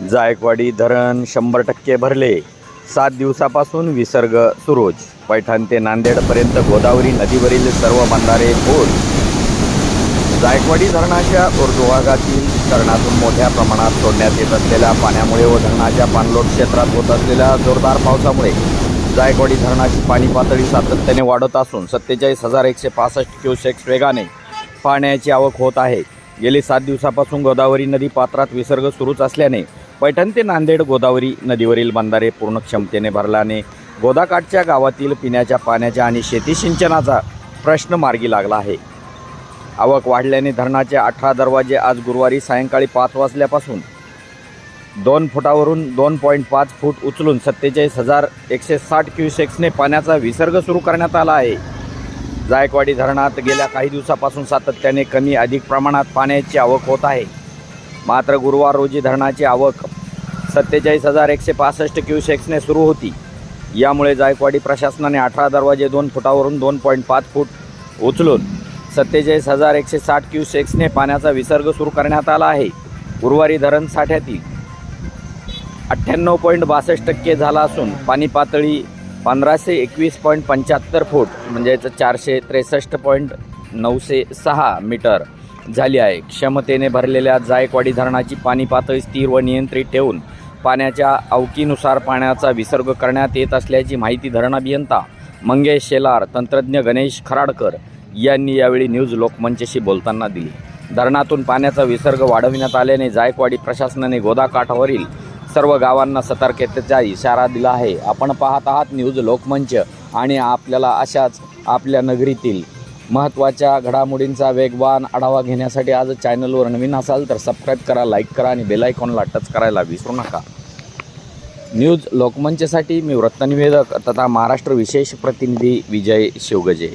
जायकवाडी धरण शंभर टक्के भरले. सात दिवसापासून विसर्ग सुरूच. पैठण ते नांदेडपर्यंत गोदावरी नदीवरील सर्व बंधारे फुल जायकवाडी धरणाच्या ऊर्ध्वभागातील धरणातून मोठ्या प्रमाणात सोडण्यात येत असलेल्या पाण्यामुळे व धरणाच्या पाणलोट क्षेत्रात होत असलेल्या जोरदार पावसामुळे जायकवाडी धरणाची पाणी पातळी सातत्याने वाढत असून सत्तेचाळीस हजार एकशे पासष्ट क्युसेक्स वेगाने पाण्याची आवक होत आहे. गेली सात दिवसापासून गोदावरी नदी पात्रात विसर्ग सुरूच असल्याने पैठण ते नांदेड गोदावरी नदीवरील बंधारे पूर्ण क्षमतेने भरल्याने गोदाकाठच्या गावातील पिण्याच्या पाण्याच्या आणि शेती सिंचनाचा प्रश्न मार्गी लागला आहे. आवक वाढल्याने धरणाचे अठरा दरवाजे आज गुरुवारी सायंकाळी पाच वाजल्यापासून दोन फुटावरून दोन पॉईंट पाच फूट उचलून सत्तेचाळीस हजार एकशे साठ क्युसेक्सने पाण्याचा विसर्ग सुरू करण्यात आला आहे. जायकवाडी धरणात गेल्या काही दिवसापासून सातत्याने कमी अधिक प्रमाणात पाण्याची आवक होत आहे. मात्र गुरुवार रोजी धरणाची आवक सत्तेचाळीस हजार एकशे पासष्ट क्युसेक्सने सुरू होती. यामुळे जायकवाडी प्रशासनाने अठरा दरवाजे दोन फुटावरून दोन पॉईंट पाच फूट उचलून सत्तेचाळीस हजार एकशे साठ क्युसेक्सने पाण्याचा विसर्ग सुरू करण्यात आला आहे. गुरुवारी धरण साठ्यातील अठ्ठ्याण्णव पॉईंट बासष्ट टक्के झाला असून पाणी पातळी पंधराशे एकवीस पॉईंट पंच्याहत्तर फूट म्हणजेच चारशे त्रेसष्ट पॉईंट नऊशे सहा मीटर झाली आहे. क्षमतेने भरलेल्या जायकवाडी धरणाची पाणी पातळी स्थिर व नियंत्रित ठेवून पाण्याच्या अवकीनुसार पाण्याचा विसर्ग करण्यात येत असल्याची माहिती धरण अभियंता मंगेश शेलार तंत्रज्ञ गणेश खराडकर यांनी यावेळी न्यूज लोकमंचशी बोलताना दिली. धरणातून पाण्याचा विसर्ग वाढविण्यात आल्याने जायकवाडी प्रशासनाने गोदाकाठावरील सर्व गावांना सतर्कतेचा इशारा दिला आहे. आपण पाहत आहात न्यूज लोकमंच आणि आपल्याला अशाच आपल्या नगरीतील महत्त्वाच्या घडामोडींचा वेगवान आढावा घेण्यासाठी आज चॅनलवर नवीन असाल तर सबस्क्राईब करा लाईक करा आणि बेलायकॉनला टच करायला विसरू नका. न्यूज लोकमंचसाठी मी वृत्तनिवेदक तथा महाराष्ट्र विशेष प्रतिनिधी विजय शिवगजे.